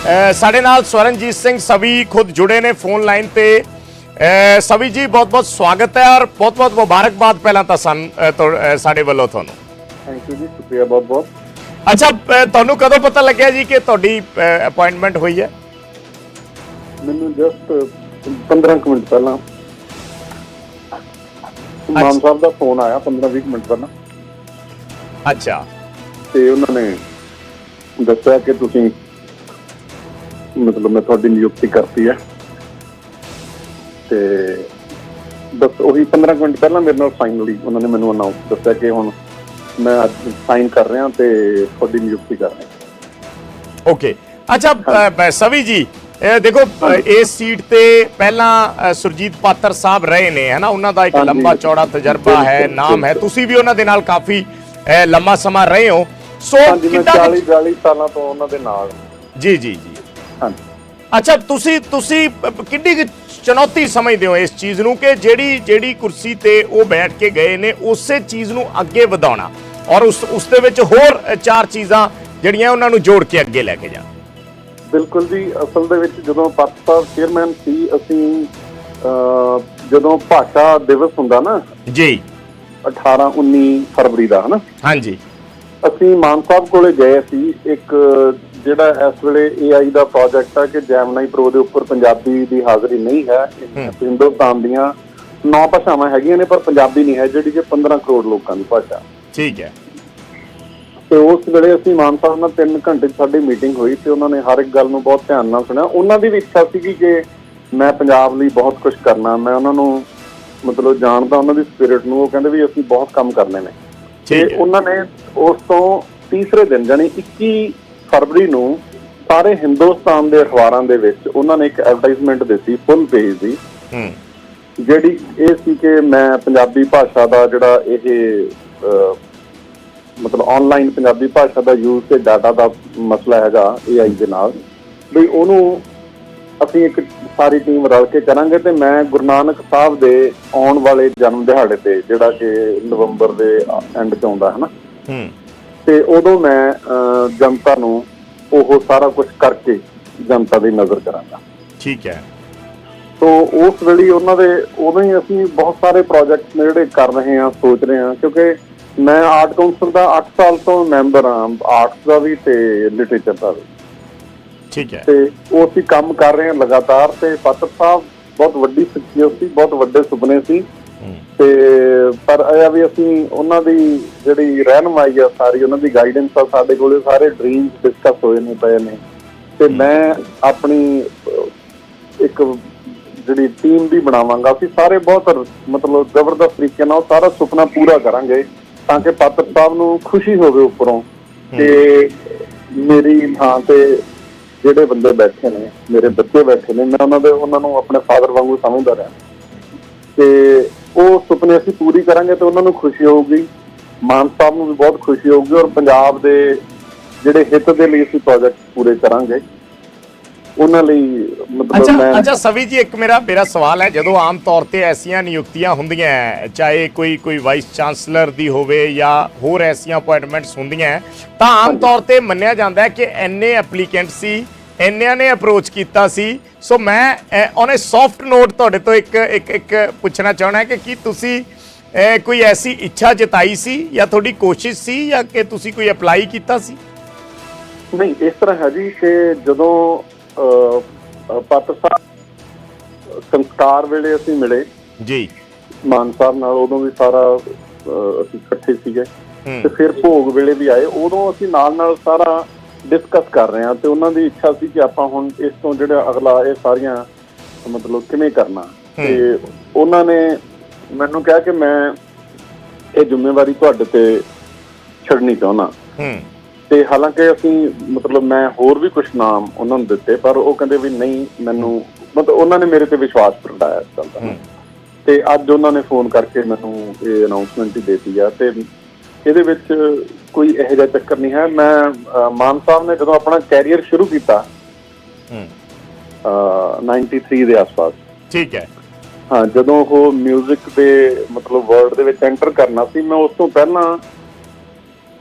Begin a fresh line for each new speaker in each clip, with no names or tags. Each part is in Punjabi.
ਅ, ਸਾਡੇ ਨਾਲ ਸਵਰਨਜੀਤ ਸਿੰਘ ਸਵੀ ਖੁਦ ਜੁੜੇ ਨੇ ਫੋਨ ਲਾਈਨ ਤੇ ਅ, ਸਵੀ ਜੀ ਬਹੁਤ ਬਹੁਤ ਸਵਾਗਤ ਹੈ ਔਰ ਬਹੁਤ ਬਹੁਤ ਮੁਬਾਰਕਬਾਦ ਪਹਿਲਾਂ ਤਾਂ ਸਾਨੂੰ ਅ, ਤੁਹਾ- ਅ, ਸਾਡੇ ਵੱਲੋਂ ਤੁਹਾਨੂੰ
ਥੈਂਕ ਯੂ ਜੀ ਸ਼ੁਕਰੀਆ ਬਹੁਤ ਬਹੁਤ
ਅੱਛਾ ਅ, ਤੁਹਾਨੂੰ ਕਦੋਂ ਪਤਾ ਲੱਗਿਆ ਜੀ ਕਿ ਤੁਹਾਡੀ ਅਪਾਇੰਟਮੈਂਟ ਹੋਈ ਹੈ
ਮੈਨੂੰ ਜਸਟ 15 ਕੁ ਮਿੰਟ ਪਹਿਲਾਂ ਮਾਨ ਸਾਹਿਬ ਦਾ ਫੋਨ ਆਇਆ 15 20 ਮਿੰਟ ਪਹਿਲਾਂ
ਅੱਛਾ
ਤੇ ਉਹਨਾਂ ਨੇ ਦੱਸਿਆ ਕਿ ਤੁਸੀਂ ਮਤਲਬ ਮੈਂ ਤੁਹਾਡੀ ਨਿਯੁਕਤੀ ਕਰਤੀ ਹੈ। ਤੇ ਬਸ ਉਹੀ 15 ਕੁ ਮਿੰਟ ਪਹਿਲਾਂ ਮੇਰੇ ਨਾਲ ਫਾਈਨਲੀ ਉਹਨਾਂ ਨੇ ਮੈਨੂੰ ਅਨਾਉਂਸ ਦੱਸਿਆ ਕਿ ਹੁਣ ਮੈਂ ਅੱਜ ਸਾਈਨ ਕਰ ਰਿਹਾ ਤੇ ਤੁਹਾਡੀ ਨਿਯੁਕਤੀ ਕਰ ਰਿਹਾ।
ਓਕੇ ਅੱਛਾ ਸਵੀ ਜੀ ਇਹ ਦੇਖੋ ਇਸ ਸੀਟ ਤੇ ਪਹਿਲਾਂ ਸੁਰਜੀਤ ਪਾਤਰ ਸਾਹਿਬ ਰਹੇ ਨੇ ਹੈ ਨਾ? ਉਹਨਾਂ ਦਾ ਇੱਕ। ਲੰਬਾ ਚੌੜਾ ਤਜਰਬਾ ਹੈ ਨਾਮ ਹੈ। ਤੁਸੀਂ ਵੀ ਉਹਨਾਂ ਦੇ ਨਾਲ ਕਾਫੀ ਲੰਮਾ ਸਮਾਂ ਰਹੇ ਹੋ। ਸੋ ਕਿੱਦਾਂ
40 42 ਸਾਲਾਂ ਤੋਂ ਉਹਨਾਂ ਦੇ ਨਾਲ।
ਜੀ ਜੀ। ਅੱਛਾ ਤੁਸੀਂ ਤੁਸੀਂ ਕਿੰਨੀ ਕੁ ਚੁਣੌਤੀ ਸਮਝਦੇ ਹੋ ਇਸ ਚੀਜ਼ ਨੂੰ ਕਿ ਜਿਹੜੀ ਜਿਹੜੀ ਕੁਰਸੀ ਤੇ ਉਹ ਬੈਠ ਕੇ ਗਏ ਨੇ ਉਸੇ ਚੀਜ਼ ਨੂੰ ਅੱਗੇ ਵਧਾਉਣਾ ਔਰ ਉਸ ਉਸ ਦੇ ਵਿੱਚ ਹੋਰ ਚਾਰ ਚੀਜ਼ਾਂ ਜਿਹੜੀਆਂ ਉਹਨਾਂ ਨੂੰ ਜੋੜ ਕੇ ਅੱਗੇ ਲੈ ਕੇ ਜਾਣਾ।
ਬਿਲਕੁਲ ਜੀ ਅਸਲ ਦੇ ਵਿੱਚ ਜਦੋਂ ਪੱਤ ਸਾਹਿਬ ਚੇਅਰਮੈਨ ਸੀ ਅਸੀਂ ਜਦੋਂ ਭਾਸ਼ਾ ਦਿਵਸ ਹੁੰਦਾ ਨਾ
ਜੀ।
18 19 ਫਰਵਰੀ ਦਾ ਹਨਾ?
ਹਾਂਜੀ।
ਅਸੀਂ ਮਾਨ ਸਾਹਿਬ ਕੋਲੇ ਗਏ ਸੀ ਇੱਕ ਜਿਹੜਾ ਇਸ ਵੇਲੇ AI ਦਾ ਪ੍ਰੋਜੈਕਟ ਹੈ ਕਿ ਜੈਮਨਾਈ ਪ੍ਰੋ ਦੇ ਉੱਪਰ ਪੰਜਾਬੀ ਦੀ ਹਾਜ਼ਰੀ ਨਹੀਂ ਹੈ ਹਿੰਦੁਸਤਾਨ ਦੀਆਂ ਨੌ ਭਾਸ਼ਾਵਾਂ ਹੈਗੀਆਂ ਨੇ ਪਰ ਪੰਜਾਬੀ ਨਹੀਂ ਹੈ ਜਿਹੜੀ ਕਿ 15 ਕਰੋੜ ਲੋਕਾਂ ਦੀ ਭਾਸ਼ਾ।
ਠੀਕ ਹੈ।
ਤੇ ਉਸ ਵੇਲੇ ਅਸੀਂ ਮਾਨ ਸਾਹਿਬ ਨਾਲ 3 ਘੰਟੇ ਸਾਡੀ ਮੀਟਿੰਗ ਹੋਈ ਤੇ ਉਹਨਾਂ ਨੇ ਹਰ ਇੱਕ ਗੱਲ ਨੂੰ ਬਹੁਤ ਧਿਆਨ ਨਾਲ ਸੁਣਿਆ। ਉਹਨਾਂ ਦੀ ਵੀ ਇੱਛਾ ਸੀ ਕਿ ਮੈਂ ਪੰਜਾਬ ਲਈ ਬਹੁਤ ਕੁਝ ਕਰਨਾ ਮੈਂ ਉਹਨਾਂ ਨੂੰ ਮਤਲਬ ਜਾਣਦਾ ਉਹਨਾਂ ਦੀ ਸਪਿਰਿਟ ਨੂੰ ਉਹ ਕਹਿੰਦੇ ਵੀ ਅਸੀਂ ਬਹੁਤ ਕੰਮ ਕਰਨੇ ਨੇ। ਤੇ ਉਹਨਾਂ ਨੇ ਉਸ ਤੋਂ ਤੀਸਰੇ ਦਿਨ ਜਾਨੀ 21 ਫਰਵਰੀ ਨੂੰ ਸਾਰੇ ਹਿੰਦੁਸਤਾਨ ਦੇ ਅਖਬਾਰਾਂ ਦੇ ਵਿੱਚ ਉਹਨਾਂ ਨੇ ਇੱਕ ਐਡਵਰਟਾਈਜ਼ਮੈਂਟ ਦਿੱਤੀ ਫੁੱਲ ਪੇਜ ਦੀ।
ਹੂੰ।
ਜਿਹੜੀ ਇਹ ਸੀ ਕਿ ਮੈਂ ਪੰਜਾਬੀ ਭਾਸ਼ਾ ਦਾ ਜਿਹੜਾ ਇਹ ਮਤਲਬ ਆਨਲਾਈਨ ਪੰਜਾਬੀ ਭਾਸ਼ਾ ਦਾ ਯੂਜ਼ ਤੇ ਡਾਟਾ ਦਾ ਮਸਲਾ ਹੈਗਾ AI ਦੇ ਨਾਲ। ਵੀ ਉਹਨੂੰ ਅਸੀਂ ਇੱਕ ਸਾਰੀ ਟੀਮ ਰਲ ਕੇ ਕਰਾਂਗੇ ਤੇ ਮੈਂ ਗੁਰੂ ਨਾਨਕ ਸਾਹਿਬ ਦੇ ਆਉਣ ਵਾਲੇ ਜਨਮ ਦਿਹਾੜੇ ਤੇ ਜਿਹੜਾ ਕਿ ਨਵੰਬਰ ਦੇ ਐਂਡ 'ਚ ਆਉਂਦਾ ਹੈ ਨਾ।
ਹੂੰ।
ਤੇ ਉਦੋਂ ਮੈਂ ਜਨਤਾ ਨੂੰ ਉਹ ਸਾਰਾ ਕੁਝ ਕਰਕੇ ਜਨਤਾ ਦੀ ਨਜ਼ਰ ਕਰਾਂਗਾ।
ਠੀਕ ਹੈ।
ਤੋ ਉਸ ਵੇਲੇ ਉਹਨਾਂ ਦੇ ਉਦੋਂ ਹੀ ਅਸੀਂ ਬਹੁਤ ਸਾਰੇ ਪ੍ਰੋਜੈਕਟਸ ਨੇ ਜਿਹੜੇ ਕਰ ਰਹੇ ਹਾਂ ਸੋਚ ਰਹੇ ਹਾਂ ਕਿਉਂਕਿ ਮੈਂ ਆਰਟ ਕਾਉਂਸਲ ਦਾ 8 ਸਾਲ ਤੋਂ ਮੈਂਬਰ ਹਾਂ ਆਰਟਸ ਦਾ ਵੀ ਤੇ ਲਿਟਰੇਚਰ ਦਾ ਵੀ।
ਠੀਕ ਹੈ।
ਤੇ ਉਹ ਅਸੀਂ ਕੰਮ ਕਰ ਰਹੇ ਹਾਂ ਲਗਾਤਾਰ ਤੇ ਪਾਤਰ ਸਾਹਿਬ ਬਹੁਤ ਵੱਡੀ ਸ਼ਖਸੀਅਤ ਸੀ ਬਹੁਤ ਵੱਡੇ ਸੁਪਨੇ ਸੀ। ਤੇ ਪਰ ਇਹ ਆ ਵੀ ਅਸੀਂ ਉਹਨਾਂ ਦੀ ਜਿਹੜੀ ਰਹਿਨਮਾਈ ਆ ਸਾਰੀ ਉਹਨਾਂ ਦੀ ਗਾਈਡੈਂਸ ਆ ਸਾਡੇ ਕੋਲੇ ਸਾਰੇ ਡ੍ਰੀਮਸ ਡਿਸਕਸ ਹੋਏ ਨੇ ਪਏ ਨੇ। ਤੇ ਮੈਂ ਆਪਣੀ ਇੱਕ ਜਿਹੜੀ ਟੀਮ ਵੀ ਬਣਾਵਾਂਗਾ ਅਸੀਂ ਸਾਰੇ ਬਹੁਤ ਮਤਲਬ ਜ਼ਬਰਦਸਤ ਤਰੀਕੇ ਨਾਲ ਸਾਰਾ ਸੁਪਨਾ ਪੂਰਾ ਕਰਾਂਗੇ ਤਾਂ ਕਿ ਪਾਤਰ ਸਾਹਿਬ ਨੂੰ ਖੁਸ਼ੀ ਹੋਵੇ ਉੱਪਰੋਂ ਕਿ ਮੇਰੀ ਥਾਂ ਤੇ ਜਿਹੜੇ ਬੰਦੇ ਬੈਠੇ ਨੇ ਮੇਰੇ ਬੱਚੇ ਬੈਠੇ ਨੇ ਮੈਂ ਉਹਨਾਂ ਦੇ ਉਹਨਾਂ ਨੂੰ ਆਪਣੇ ਫਾਦਰ ਵਾਂਗੂ ਸਮਝਦਾ ਰਿਹਾ। ਤੇ ਉਹ ਸੁਪਨੇ ਅਸੀਂ ਪੂਰੀ ਕਰਾਂਗੇ ਤੇ ਉਹਨਾਂ ਨੂੰ ਖੁਸ਼ੀ ਹੋਊਗੀ। ਮਾਨ ਸਾਹਿਬ ਨੂੰ ਵੀ ਬਹੁਤ ਖੁਸ਼ੀ ਹੋਊਗੀ ਔਰ ਪੰਜਾਬ ਦੇ ਜਿਹੜੇ ਹਿੱਤ ਦੇ ਲਈ ਅਸੀਂ ਪ੍ਰੋਜੈਕਟ ਪੂਰੇ ਕਰਾਂਗੇ। ਉਹਨਾਂ ਲਈ ਮਤਲਬ ਮੈਂ
ਅੱਛਾ ਸਵੀ ਜੀ ਇੱਕ ਮੇਰਾ ਮੇਰਾ ਸਵਾਲ ਹੈ। ਜਦੋਂ ਆਮ ਤੌਰ ਤੇ ਐਸੀਆਂ ਨਿਯੁਕਤੀਆਂ ਹੁੰਦੀਆਂ ਚਾਹੇ ਕੋਈ ਕੋਈ ਵਾਈਸ ਚਾਂਸਲਰ ਦੀ ਹੋਵੇ ਜਾਂ ਹੋਰ ਐਸੀਆਂ ਅਪਾਇੰਟਮੈਂਟਸ ਹੁੰਦੀਆਂ ਤਾਂ ਆਮ ਤੌਰ ਤੇ ਮੰਨਿਆ ਜਾਂਦਾ ਹੈ ਕਿ ਐਨੇ ਐਪਲੀਕੈਂਟ ਸੀ ਇੰਨਿਆਂ ਨੇ ਅਪਰੋਚ ਕੀਤਾ ਸੀ। ਸੋ ਮੈਂ ਔਨ ਅ ਸੌਫਟ ਨੋਟ ਤੁਹਾਡੇ ਤੋਂ ਇੱਕ ਇੱਕ ਇੱਕ ਪੁੱਛਣਾ ਚਾਹਣਾ ਹੈ ਕਿ ਕੀ ਤੁਸੀਂ ਕੋਈ ਐਸੀ ਇੱਛਾ ਜਤਾਈ ਸੀ ਜਾਂ ਤੁਹਾਡੀ ਕੋਸ਼ਿਸ਼ ਸੀ ਜਾਂ ਕਿ ਤੁਸੀਂ ਕੋਈ ਅਪਲਾਈ ਕੀਤਾ ਸੀ?
ਨਹੀਂ ਇਸ ਤਰ੍ਹਾਂ ਹੈ ਜੀ ਕਿ ਜਦੋਂ ਸਾਹਿਬ ਸੰਸਕਾਰ ਵੇਲੇ ਅਸੀਂ ਮਿਲੇ।
ਜੀ।
ਮਾਨ ਸਾਹਿਬ ਨਾਲ ਉਦੋਂ ਵੀ ਸਾਰਾ ਅਸੀਂ ਇਕੱਠੇ ਸੀਗੇ। ਤੇ ਫਿਰ ਭੋਗ ਵੇਲੇ ਵੀ ਆਏ। ਉਦੋਂ ਅਸੀਂ ਨਾਲ ਨਾਲ ਸਾਰਾ ਡਿਸਕਸ ਕਰ ਰਹੇ ਹਾਂ ਤੇ ਉਹਨਾਂ ਦੀ ਇੱਛਾ ਸੀ ਕਿ ਆਪਾਂ ਹੁਣ ਇਸ ਤੋਂ ਜਿਹੜਾ ਅਗਲਾ ਇਹ ਸਾਰੀਆਂ ਮਤਲਬ ਕਿਵੇਂ ਕਰਨਾ। ਤੇ ਉਹਨਾਂ ਨੇ ਮੈਨੂੰ ਕਿਹਾ ਕਿ ਮੈਂ ਇਹ ਜ਼ਿੰਮੇਵਾਰੀ ਤੁਹਾਡੇ ਤੇ ਛੱਡਣੀ ਚਾਹੁੰਦਾ।
ਹੂੰ।
ਤੇ ਹਾਲਾਂਕਿ ਅਸੀਂ ਮਤਲਬ ਮੈਂ ਹੋਰ ਵੀ ਕੁਝ ਨਾਮ ਉਹਨਾਂ ਨੂੰ ਦਿੱਤੇ ਪਰ ਉਹ ਕਹਿੰਦੇ ਵੀ ਨਹੀਂ ਮੈਨੂੰ ਮਤਲਬ ਉਹਨਾਂ ਨੇ ਮੇਰੇ ਤੇ ਵਿਸ਼ਵਾਸ ਪ੍ਰਗਟਾਇਆ ਇਸ ਗੱਲ ਦਾ। ਤੇ ਅੱਜ ਉਹਨਾਂ ਨੇ ਫੋਨ ਕਰਕੇ ਮੈਨੂੰ ਇਹ ਅਨਾਉਂਸਮੈਂਟ ਹੀ ਦੇਤੀ ਆ ਤੇ ਇਹਦੇ ਵਿੱਚ ਕੋਈ ਇਹੋ ਜਿਹਾ ਚੱਕਰ ਨਹੀਂ ਹੈ। ਮੈਂ ਮਾਨ ਸਾਹਿਬ ਨੇ ਜਦੋਂ ਆਪਣਾ ਕੈਰੀਅਰ ਸ਼ੁਰੂ ਕੀਤਾ
ਹੂੰ।
ਅਹ, 93 ਦੇ ਆਸ-ਪਾਸ।
ਠੀਕ ਹੈ।
ਹਾਂ ਜਦੋਂ ਉਹ 뮤직 ਦੇ ਮਤਲਬ ਵਰਲਡ ਦੇ ਵਿੱਚ ਐਂਟਰ ਕਰਨਾ ਸੀ ਮੈਂ ਉਸ ਤੋਂ ਪਹਿਲਾਂ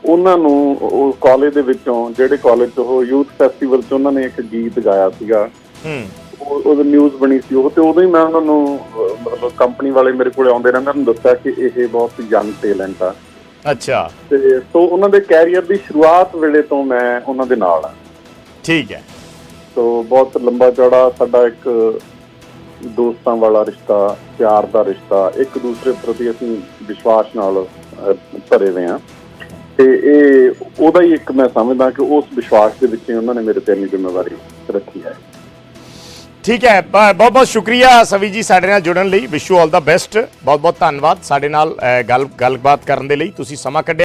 ਉਹਨਾਂ ਨੂੰ ਉਹ ਕਾਲਜ ਦੇ ਵਿੱਚੋਂ ਜਿਹੜੇ ਕਾਲਜ 'ਚ ਉਹ ਯੂਥ ਫੈਸਟੀਵਲ 'ਚ ਉਹਨਾਂ ਨੇ ਇੱਕ ਗੀਤ ਗਾਇਆ ਸੀਗਾ।
ਹੂੰ।
ਉਹ ਉਹਦੀ ਨਿਊਜ਼ ਬਣੀ ਸੀ ਉਹ ਤੇ ਉਦੋਂ ਹੀ ਮੈਂ ਉਹਨਾਂ ਨੂੰ ਮਤਲਬ ਕੰਪਨੀ ਵਾਲੇ ਮੇਰੇ ਕੋਲੇ ਆਉਂਦੇ ਰਹਿੰਦੇ ਉਹਨਾਂ ਨੂੰ ਦੱਸਿਆ ਕਿ ਇਹ ਬਹੁਤ ਯੰਗ ਟੈਲੈਂਟ ਆ।
ਅੱਛਾ।
ਤੇ ਸੋ ਉਹਨਾਂ ਦੇ ਕੈਰੀਅਰ ਦੀ ਸ਼ੁਰੂਆਤ ਵੇਲੇ ਤੋਂ ਮੈਂ ਉਹਨਾਂ ਦੇ ਨਾਲ ਆ
ਠੀਕ ਹੈ।
ਸੋ ਬਹੁਤ ਲੰਬਾ ਚੌੜਾ ਸਾਡਾ ਇੱਕ ਦੋਸਤਾਂ ਵਾਲਾ ਰਿਸ਼ਤਾ ਪਿਆਰ ਦਾ ਰਿਸ਼ਤਾ ਇੱਕ ਦੂਸਰੇ ਪ੍ਰਤੀ ਅਸੀਂ ਵਿਸ਼ਵਾਸ ਨਾਲ ਭਰੇ ਹੋਏ ਆ ਤੇ ਇਹ ਉਹਦਾ ਹੀ ਇੱਕ ਮੈਂ ਸਮਝਦਾ ਕਿ ਉਸ ਵਿਸ਼ਵਾਸ ਦੇ ਵਿੱਚ ਹੀ ਉਹਨਾਂ ਨੇ ਮੇਰੇ ਤੇ ਇੰਨੀ ਜ਼ਿੰਮੇਵਾਰੀ ਰੱਖੀ ਹੈ।
ਠੀਕ ਹੈ ਬਹੁਤ ਬਹੁਤ ਸ਼ੁਕਰੀਆ ਸਵੀ ਜੀ ਸਾਡੇ ਨਾਲ ਜੁੜਨ ਲਈ। Wish you all the best ਬਹੁਤ ਬਹੁਤ ਧੰਨਵਾਦ ਸਾਡੇ ਨਾਲ ਗੱਲ ਗੱਲਬਾਤ ਕਰਨ ਦੇ ਲਈ। ਤੁਸੀਂ ਸਮਾਂ ਕੱਢਿਆ।